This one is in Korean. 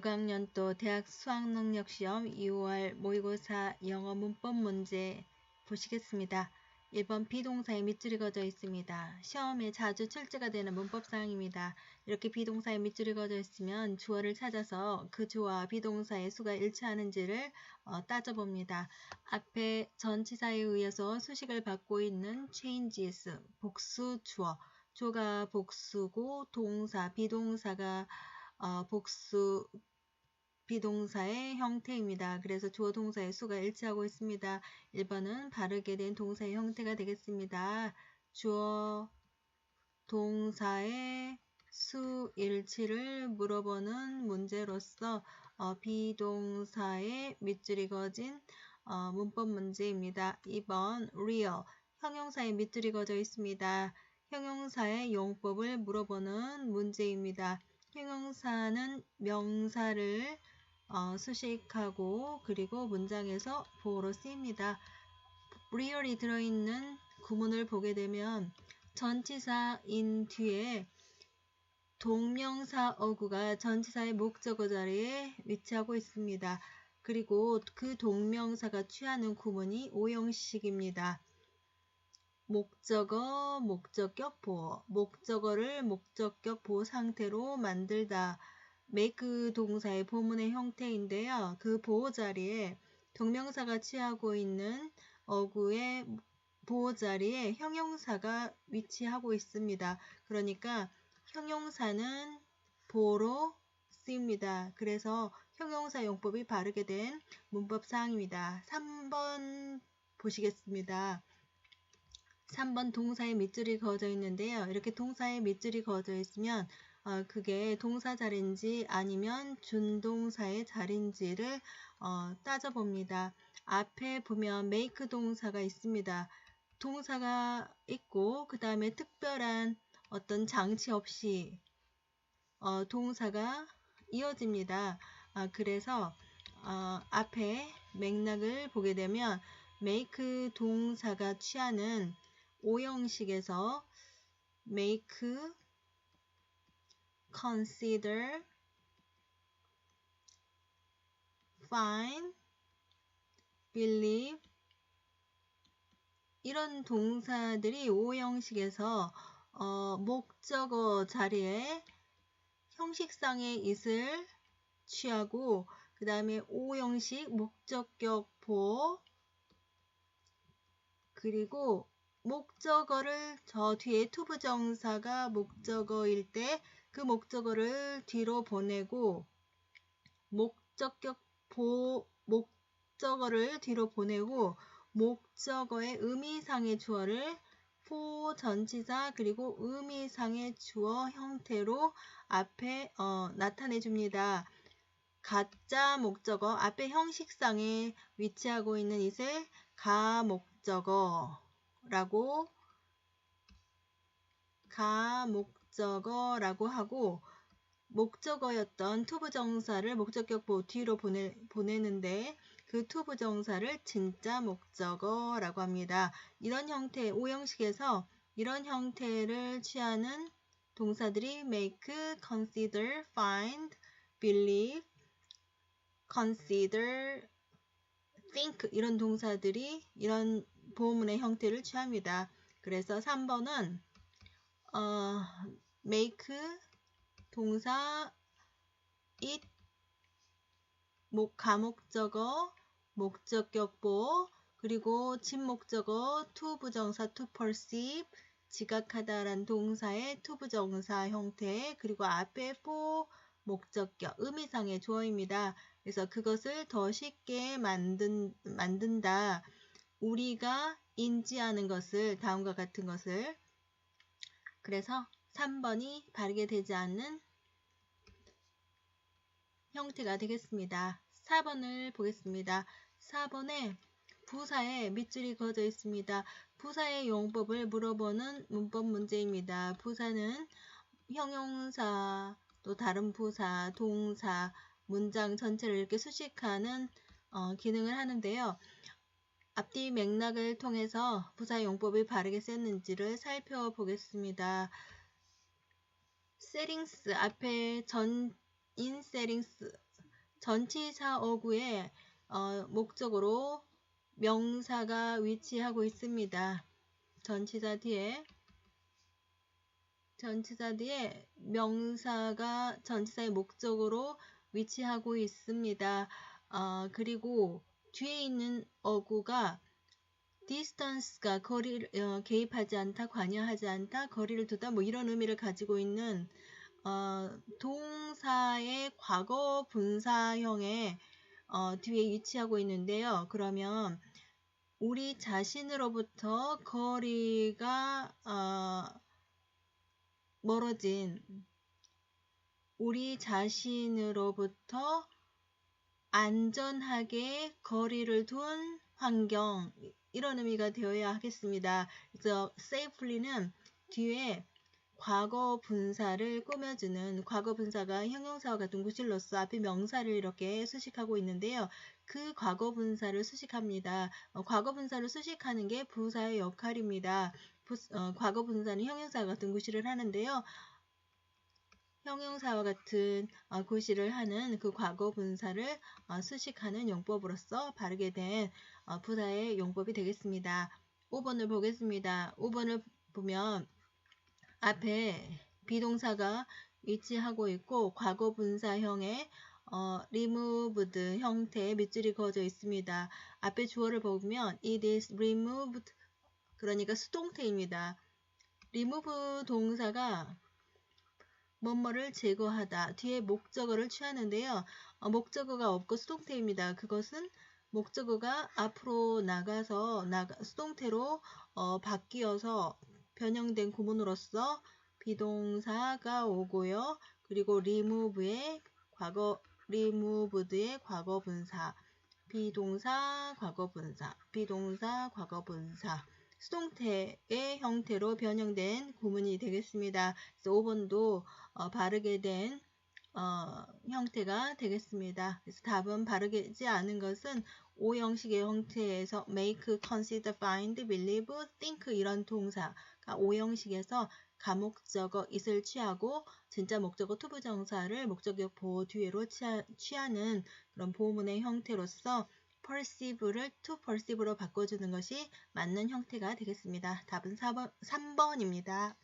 6학년도 대학 수학능력시험 2월 모의고사 영어 문법 문제 보시겠습니다. 1번 비동사에 밑줄이 그어져 있습니다. 시험에 자주 출제가 되는 문법사항입니다. 이렇게 비동사에 밑줄이 그어져 있으면 주어를 찾아서 그 주어와 비동사의 수가 일치하는지를 어, 따져봅니다. 앞에 전치사에 의해서 수식을 받고 있는 changes, 복수 주어, 주어가 복수고 동사, 비동사가 어, 복수 비동사의 형태입니다. 그래서 주어 동사의 수가 일치하고 있습니다. 1번은 바르게 된 동사의 형태가 되겠습니다. 주어 동사의 수 일치를 물어보는 문제로서 어, 비동사의 밑줄이 거진 어, 문법 문제입니다. 2번 real 형용사의 밑줄이 거져 있습니다. 형용사의 용법을 물어보는 문제입니다. 형용사는 명사를 어, 수식하고 그리고 문장에서 보호로 쓰입니다. real이 들어있는 구문을 보게 되면 전치사인 뒤에 동명사 어구가 전치사의 목적어 자리에 위치하고 있습니다. 그리고 그 동명사가 취하는 구문이 오형식입니다. 목적어, 목적격 보호, 목적어를 목적격 보호 상태로 만들다. make 동사의 보문의 형태인데요. 그 보호 자리에 동명사가 취하고 있는 어구의 보호 자리에 형용사가 위치하고 있습니다. 그러니까 형용사는 보호로 쓰입니다. 그래서 형용사 용법이 바르게 된 문법 사항입니다. 3번 보시겠습니다. 3번 동사의 밑줄이 그어져 있는데요. 이렇게 동사의 밑줄이 그어져 있으면 어, 그게 동사 자리인지 아니면 준동사의 자리인지를 어, 따져봅니다. 앞에 보면 make 동사가 있습니다. 동사가 있고 그 다음에 특별한 어떤 장치 없이 어, 동사가 이어집니다. 아, 그래서 어, 앞에 맥락을 보게 되면 make 동사가 취하는 오형식에서 make, consider, find, believe 이런 동사들이 오형식에서 어, 목적어 자리에 형식상의 it을 취하고 그 다음에 오형식 목적격 보 그리고 목적어를 저 뒤에 투부정사가 목적어일 때 그 목적어를 뒤로 보내고 목적격 보 목적어를 뒤로 보내고 목적어의 의미상의 주어를 포 전치사 그리고 의미상의 주어 형태로 앞에 어, 나타내 줍니다. 가짜 목적어 앞에 형식상에 위치하고 있는 이을 가목적어 라고 가 목적어라고 하고 목적어였던 투부정사를 목적격 보 뒤로 보내, 보내는데 그 투부정사를 진짜 목적어라고 합니다. 이런 형태, 오형식에서 이런 형태를 취하는 동사들이 make, consider, find, believe, consider, think 이런 동사들이 이런 보문의 형태를 취합니다. 그래서 3번은 어, make 동사 it 목 가목적어 목적격보 그리고 진목적어 to 부정사 to perceive 지각하다란 동사의 to 부정사 형태 그리고 앞에 for 목적격 의미상의 조어입니다. 그래서 그것을 더 쉽게 만든, 만든다. 우리가 인지하는 것을 다음과 같은 것을 그래서 3번이 바르게 되지 않는 형태가 되겠습니다. 4번을 보겠습니다. 4번에 부사에 밑줄이 그어져 있습니다. 부사의 용법을 물어보는 문법 문제입니다. 부사는 형용사, 또 다른 부사, 동사, 문장 전체를 이렇게 수식하는 어, 기능을 하는데요. 앞뒤 맥락을 통해서 부사 용법이 바르게 쓰였는지를 살펴보겠습니다. 세링스 앞에 전인 세링스 전치사 어구의 어, 목적으로 명사가 위치하고 있습니다. 전치사 뒤에 전치사 뒤에 명사가 전치사의 목적으로 위치하고 있습니다. 어, 그리고 뒤에 있는 어구가 distance가 거리를 어, 개입하지 않다, 관여하지 않다, 거리를 두다 뭐 이런 의미를 가지고 있는 어, 동사의 과거 분사형의 어, 뒤에 위치하고 있는데요. 그러면 우리 자신으로부터 거리가 어, 멀어진 우리 자신으로부터 안전하게 거리를 둔 환경 이런 의미가 되어야 하겠습니다. 그래서 safely는 뒤에 과거 분사를 꾸며주는 과거 분사가 형용사와 같은 구실로서 앞에 명사를 이렇게 수식하고 있는데요. 그 과거 분사를 수식합니다. 어, 과거 분사를 수식하는 게 부사의 역할입니다. 부, 어, 과거 분사는 형용사와 같은 구실을 하는데요. 형용사와 같은 어, 구실을 하는 그 과거 분사를 어, 수식하는 용법으로서 바르게 된 어, 부사의 용법이 되겠습니다. 5번을 보겠습니다. 5번을 보면 앞에 비동사가 위치하고 있고 과거 분사형의 어, removed 형태의 밑줄이 그어져 있습니다. 앞에 주어를 보면 it is removed 그러니까 수동태입니다. remove 동사가 뭐뭐를 제거하다 뒤에 목적어를 취하는데요. 어, 목적어가 없고 수동태입니다. 그것은 목적어가 앞으로 나가서 나가, 수동태로 어, 바뀌어서 변형된 구문으로서 비동사가 오고요. 그리고 remove의 과거 removed의 과거 분사 비동사 과거 분사 비동사 과거 분사 수동태의 형태로 변형된 구문이 되겠습니다. 그래서 5번도 어, 바르게 된 어, 형태가 되겠습니다. 그래서 답은 바르지 않은 것은 O 형식의 형태에서 make, consider, find, believe, think 이런 동사가 O 형식에서 가목적어 it을 취하고 진짜 목적어 투부정사를 목적격 보호 뒤로 취하 는 그런 보문의 형태로서 perceive를 to perceive로 바꿔주는 것이 맞는 형태가 되겠습니다. 답은 4번, 3번입니다.